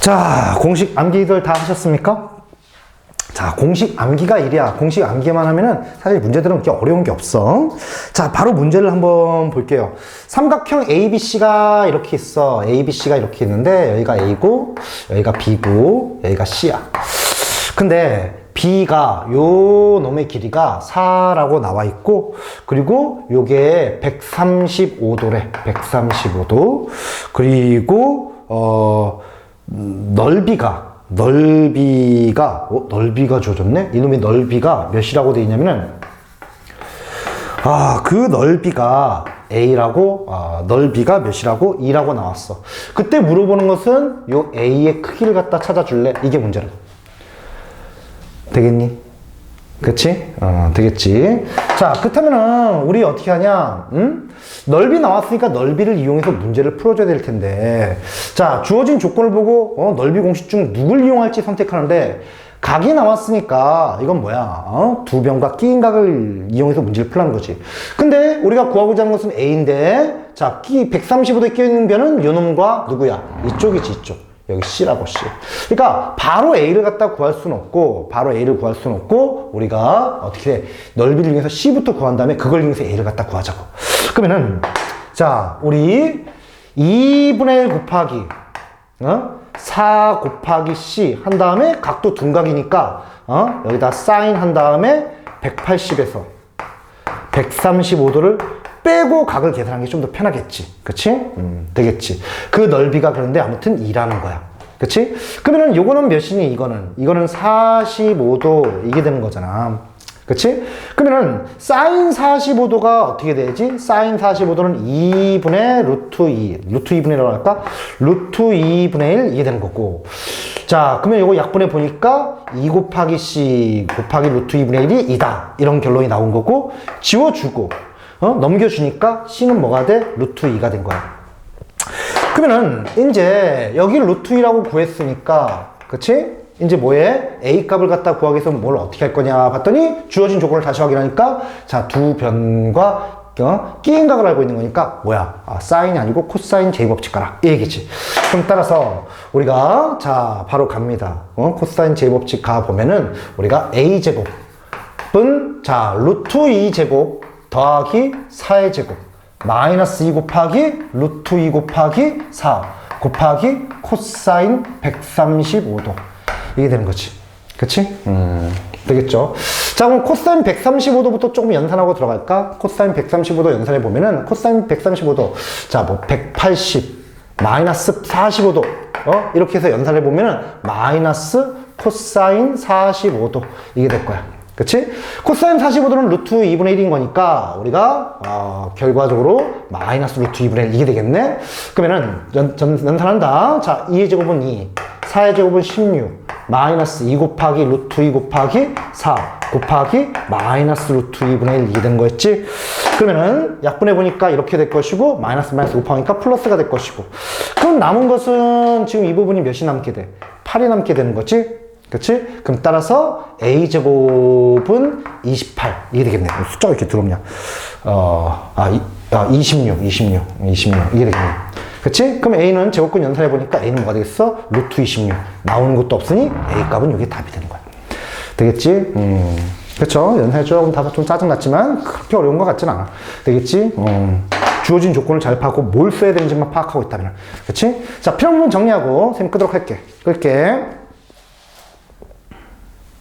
자, 공식 암기들 다 하셨습니까? 자, 공식 암기가 일이야. 공식 암기만 하면은 사실 문제들은 그렇게 어려운 게 없어. 자, 바로 문제를 한번 볼게요. 삼각형 ABC가 이렇게 있어. ABC가 이렇게 있는데 여기가 A고 여기가 B고 여기가 C야. 근데 B가 요 놈의 길이가 4라고 나와 있고 그리고 요게 135도래. 135도. 그리고 어 음, 넓이가 넓이가 어, 넓이가 줘줬네? 이놈의 넓이가 몇이라고 돼 있냐면은 아 그 넓이가 a라고 아, 넓이가 몇이라고 2라고 나왔어. 그때 물어보는 것은 요 a의 크기를 갖다 찾아줄래? 이게 문제라 되겠니? 그치? 어, 되겠지. 자, 그렇다면은, 우리 어떻게 하냐? 응? 넓이 나왔으니까 넓이를 이용해서 문제를 풀어줘야 될 텐데. 자, 주어진 조건을 보고, 어, 넓이 공식 중 누굴 이용할지 선택하는데, 각이 나왔으니까, 이건 뭐야? 어? 두 변과 끼인 각을 이용해서 문제를 풀라는 거지. 근데, 우리가 구하고자 하는 것은 A인데, 자, 끼, 135도에 끼어있는 변은 요 놈과 누구야? 이쪽이지, 이쪽. 여기 C라고 C. 그러니까 바로 A를 갖다 구할 수는 없고 바로 A를 구할 수는 없고 우리가 어떻게 해? 넓이를 이용해서 C부터 구한 다음에 그걸 이용해서 A를 갖다 구하자고. 그러면은 자 우리 2분의 1 곱하기 어? 4 곱하기 C 한 다음에 각도 둔각이니까 어? 여기다 사인 한 다음에 180에서 135도를 빼고 각을 계산하는 게 좀 더 편하겠지. 그치? 음, 되겠지. 그 넓이가 그런데 아무튼 2라는 거야. 그치? 그러면은 요거는 몇이니, 이거는? 이거는 45도, 이게 되는 거잖아. 그치? 그러면은, 사인 45도가 어떻게 되지? 사인 45도는 2분의 루트 2. 루트 2분의 1이라고 할까? 루트 2분의 1, 이게 되는 거고. 자, 그러면 요거 약분해 보니까 2 곱하기 C 곱하기 루트 2분의 1이 2다. 이런 결론이 나온 거고, 지워주고, 어? 넘겨주니까 C는 뭐가 돼? 루트 2가 된 거야. 그러면은 이제 여기 루트 2라고 구했으니까 그치? 이제 뭐해? A 값을 갖다 구하기 위해서 뭘 어떻게 할 거냐 봤더니 주어진 조건을 다시 확인하니까 자 두 변과 어? 끼인 각을 알고 있는 거니까 뭐야? 아, 사인이 아니고 코사인 제곱칙 가라 이 얘기지. 그럼 따라서 우리가 자 바로 갑니다. 어? 코사인 제곱칙 가 보면은 우리가 A 제곱은 자 루트 2 제곱 더하기 4의 제곱 마이너스 2 곱하기 루트 2 곱하기 4 곱하기 코사인 135도 이게 되는 거지 그치? 음, 되겠죠 자 그럼 코사인 135도부터 조금 연산하고 들어갈까? 코사인 135도 연산해 보면은 코사인 135도 자뭐 180 마이너스 45도 어? 이렇게 해서 연산해 보면은 마이너스 코사인 45도 이게 될 거야 그치? 코사인 45도는 루트 2분의 1인 거니까 우리가 어, 결과적으로 마이너스 루트 2분의 1 이게 되겠네? 그러면은 연, 전, 연산한다. 자, 2의 제곱은 2, 4의 제곱은 16, 마이너스 2 곱하기 루트 2 곱하기 4 곱하기 마이너스 루트 2분의 1 이게 된 거였지? 그러면은 약분해 보니까 이렇게 될 것이고 마이너스 마이너스 곱하니까 플러스가 될 것이고 그럼 남은 것은 지금 이 부분이 몇이 남게 돼? 8이 남게 되는 거지? 그치? 그럼 따라서 A제곱은 28. 이게 되겠네. 숫자가 이렇게 들어오냐. 어, 아, 이, 아, 26, 26, 26. 이게 되겠네. 그치? 그럼 A는 제곱근 연산해 보니까 A는 뭐가 되겠어? 루트 26. 나오는 것도 없으니 A 값은 이게 답이 되는 거야. 되겠지? 음. 그쵸? 연산해 조금 답은 좀 짜증 났지만 그렇게 어려운 것 같진 않아. 되겠지? 음. 주어진 조건을 잘 파악하고 뭘 써야 되는지만 파악하고 있다면. 그치? 자, 필요한 부분 정리하고 쌤 끄도록 할게. 끌게.